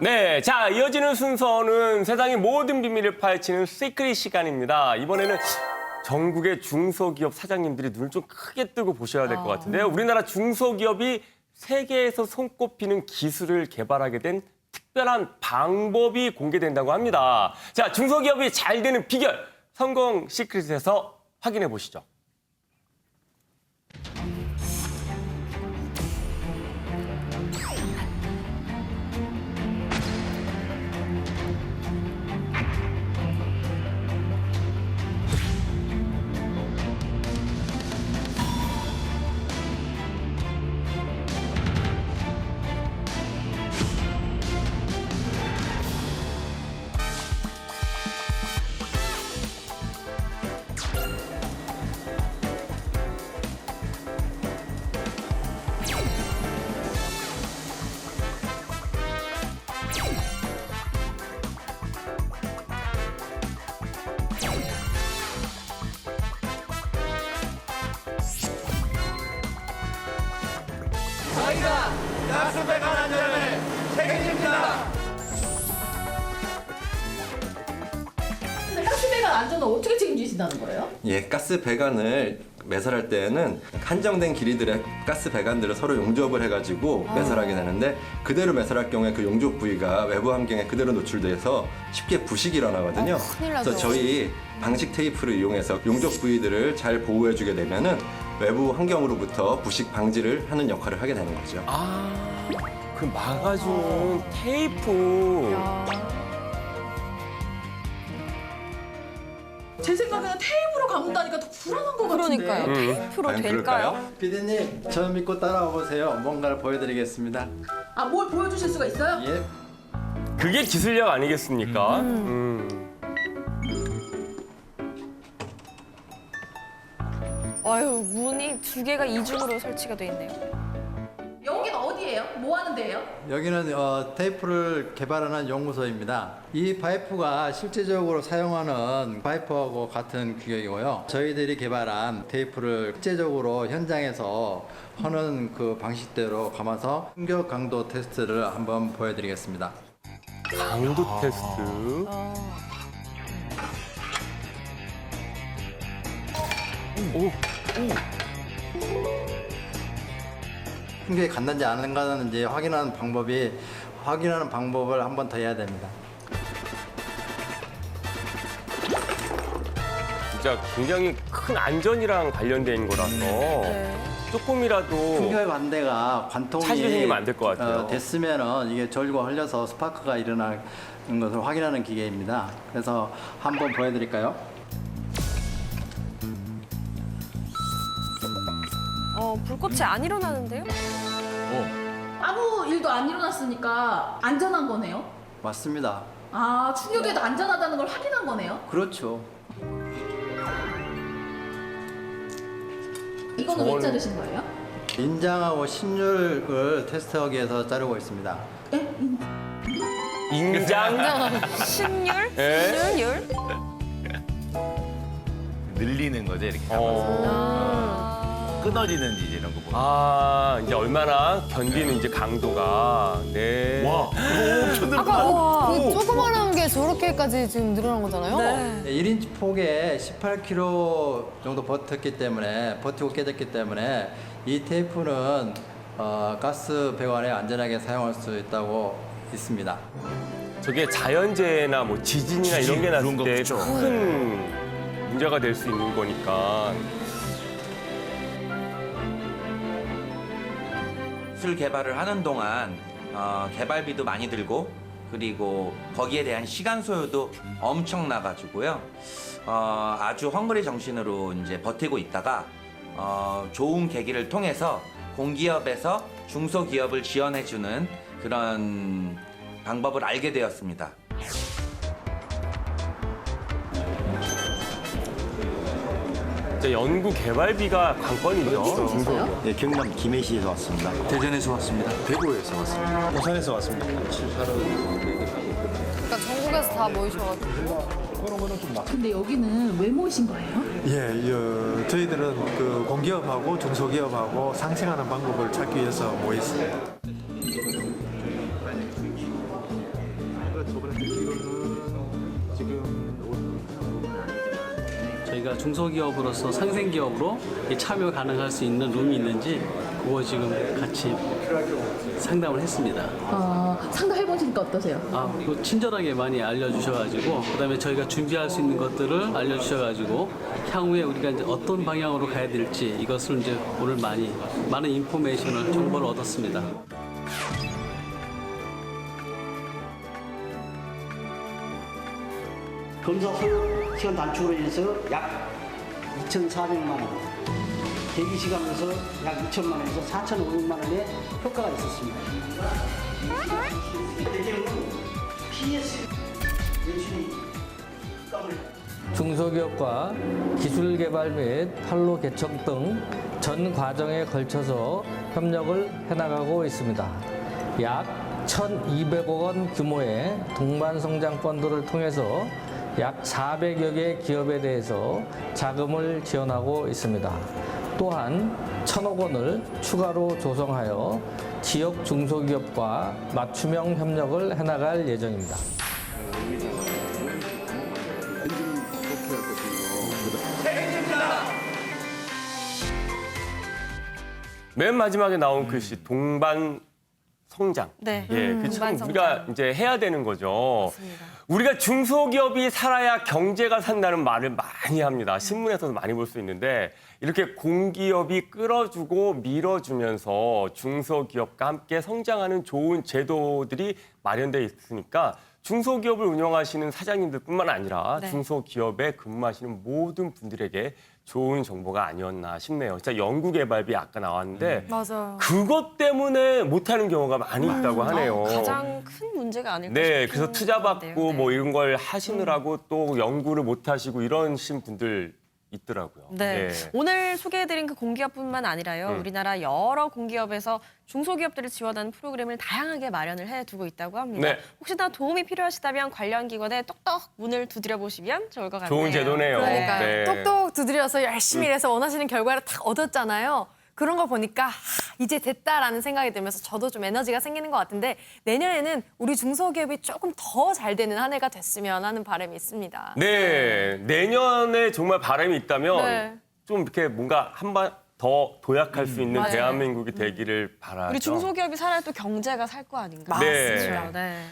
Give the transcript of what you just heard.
네, 자 이어지는 순서는 세상의 모든 비밀을 파헤치는 시크릿 시간입니다. 이번에는 전국의 중소기업 사장님들이 눈을 좀 크게 뜨고 보셔야 될 것 같은데요. 우리나라 중소기업이 세계에서 손꼽히는 기술을 개발하게 된 특별한 방법이 공개된다고 합니다. 자, 중소기업이 잘 되는 비결 성공 시크릿에서 확인해 보시죠. 배관 안전은 어떻게 책임지신다는 거예요? 예, 가스 배관을 매설할 때에는 한정된 길이들의 가스 배관들을 서로 용접을 해가지고 매설하게 되는데 그대로 매설할 경우에 그 용접 부위가 외부 환경에 그대로 노출돼서 쉽게 부식이 일어나거든요. 큰일 나죠. 그래서 저희 방식 테이프를 이용해서 용접 부위들을 잘 보호해주게 되면은 외부 환경으로부터 부식 방지를 하는 역할을 하게 되는 거죠. 아, 그 막아주는 테이프. 제 생각에는 테이프로 감는다니까 더 불안한 것 같은데. 그러니까요. 음. 테이프로 과연 될까요? 그럴까요? 피디님, 저 믿고 따라와 보세요. 뭔가를 보여드리겠습니다. 아, 뭘 보여주실 수가 있어요? 예. 그게 기술력 아니겠습니까? 음. 아유 문이 두 개가 이중으로 설치가 돼 있네요. 여기는 어디예요? 뭐 하는 데예요? 여기는 어, 테이프를 개발하는 연구소입니다. 이 파이프가 실제적으로 사용하는 파이프하고 같은 규격이고요. 저희들이 개발한 테이프를 실제적으로 현장에서 하는 그 방식대로 감아서 충격 강도 테스트를 한번 보여드리겠습니다. 강도 테스트. 오, 충격이 갔는지 안 갔는지 확인하는 방법이 확인하는 방법을 한 번 더 해야 됩니다. 진짜 굉장히 큰 안전이랑 관련된 거라서 네. 조금이라도 충격 반대가 관통이 차질 생기면 안될것 같아요. 어, 됐으면은 이게 절과 흘려서 스파크가 일어나는 것을 확인하는 기계입니다. 그래서 한번 보여드릴까요? 어 불꽃이 안 일어나는데요? 아무 일도 안 일어났으니까 안전한 거네요. 맞습니다. 아, 충격에도 안전하다는 걸 확인한 거네요. 그렇죠. 이거는 왜 저는- 자르신 거예요? 인장하고 신율을 테스트하기 위해서 자르고 있습니다. 예? 인장. 신율? 예? 신율? 늘리는 거죠 이렇게 잡아서 어. 아. 끊어지는지 이런 거 보면 아, 이제 얼마나 견디는 이제 강도가. 네. 와 그거 엄청 늘어 아까 그 조그만한 게 저렇게까지 지금 늘어난 거잖아요. 네. 1인치 폭에 18kg 정도 버텼기 때문에 버티고 깨졌기 때문에 이 테이프는 어, 가스 배관에 안전하게 사용할 수 있다고 있습니다. 저게 자연재해나 뭐 지진이나 지진, 이런 게 났을 이런 거때 그쵸. 큰 문제가 될 수 있는 거니까. 기술 개발을 하는 동안 어, 개발비도 많이 들고 그리고 거기에 대한 시간 소요도 엄청 나가지고요. 어, 아주 헝그리 정신으로 이제 버티고 있다가 어, 좋은 계기를 통해서 공기업에서 중소기업을 지원해주는 그런 방법을 알게 되었습니다. 진짜 연구 개발비가 관건이죠. 네, 경남 김해시에서 왔습니다. 대전에서 왔습니다 대구에서 왔습니다 부산에서 왔습니다 그러니까 전국에서 다 모이셔가지고. 근데 여기는 왜 모이신 거예요? 예, 어, 저희들은 그 공기업하고 중소기업하고 상생하는 방법을 찾기 위해서 모였습니다. 저희가 중소기업으로서 상생기업으로 이 참여 가능할 수 있는 룸이 있는지 그거 지금 같이 상담을 했습니다. 아, 상담해 보시니까 어떠세요? 아, 그거 친절하게 많이 알려주셔가지고 그다음에 저희가 준비할 수 있는 것들을 알려주셔가지고 향후에 우리가 이제 어떤 방향으로 가야 될지 이것을 이제 오늘 많이 많은 인포메이션을 정보를 얻었습니다. 검사 소요 시간 단축으로 인해서 약 2,400만 원, 대기 시간에서 약 2천만 원에서 4,500만 원의 효과가 있었습니다. 중소기업과 기술 개발 및 판로 개척 등 전 과정에 걸쳐서 협력을 해나가고 있습니다. 약 1,200억 원 규모의 동반성장 펀드를 통해서 약 400여 개 기업에 대해서 자금을 지원하고 있습니다. 또한 1,000억 원을 추가로 조성하여 지역 중소기업과 맞춤형 협력을 해나갈 예정입니다. 맨 마지막에 나온 글씨 동반 성장. 네. 예, 음, 그참 동반 우리가. 이제 해야 되는 거죠. 맞습니다. 우리가 중소기업이 살아야 경제가 산다는 말을 많이 합니다. 신문에서도 많이 볼 수 있는데 이렇게 공기업이 끌어주고 밀어주면서 중소기업과 함께 성장하는 좋은 제도들이 마련되어 있으니까 중소기업을 운영하시는 사장님들뿐만 아니라 네. 중소기업에 근무하시는 모든 분들에게 좋은 정보가 아니었나 싶네요. 진짜 연구개발비 아까 나왔는데 맞아요. 그것 때문에 못하는 경우가 많이 있다고 하네요. 어, 가장 큰 문제가 아닐까 네, 싶은 그래서 투자 것 받고 같아요. 네. 뭐 이런 걸 하시느라고 또 연구를 못 하시고 이러신 분들 있더라고요. 네. 예. 오늘 소개해드린 그 공기업뿐만 아니라요. 음. 우리나라 여러 공기업에서 중소기업들을 지원하는 프로그램을 다양하게 마련을 해두고 있다고 합니다. 네. 혹시나 도움이 필요하시다면 관련 기관에 똑똑 문을 두드려 보시면 좋을 것 같네요. 좋은 제도네요. 그러니까 네. 똑똑 두드려서 열심히 일해서 원하시는 결과를 딱 얻었잖아요. 그런 걸 보니까 하, 이제 됐다라는 생각이 들면서 저도 좀 에너지가 생기는 것 같은데 내년에는 우리 중소기업이 조금 더 잘 되는 한 해가 됐으면 하는 바람이 있습니다. 네, 내년에 정말 바람이 있다면 네. 좀 이렇게 뭔가 한번 더 도약할 수 있는 맞아요. 대한민국이 되기를 바라죠. 우리 중소기업이 살아야 또 경제가 살 거 아닌가. 네. 맞습니다. 네.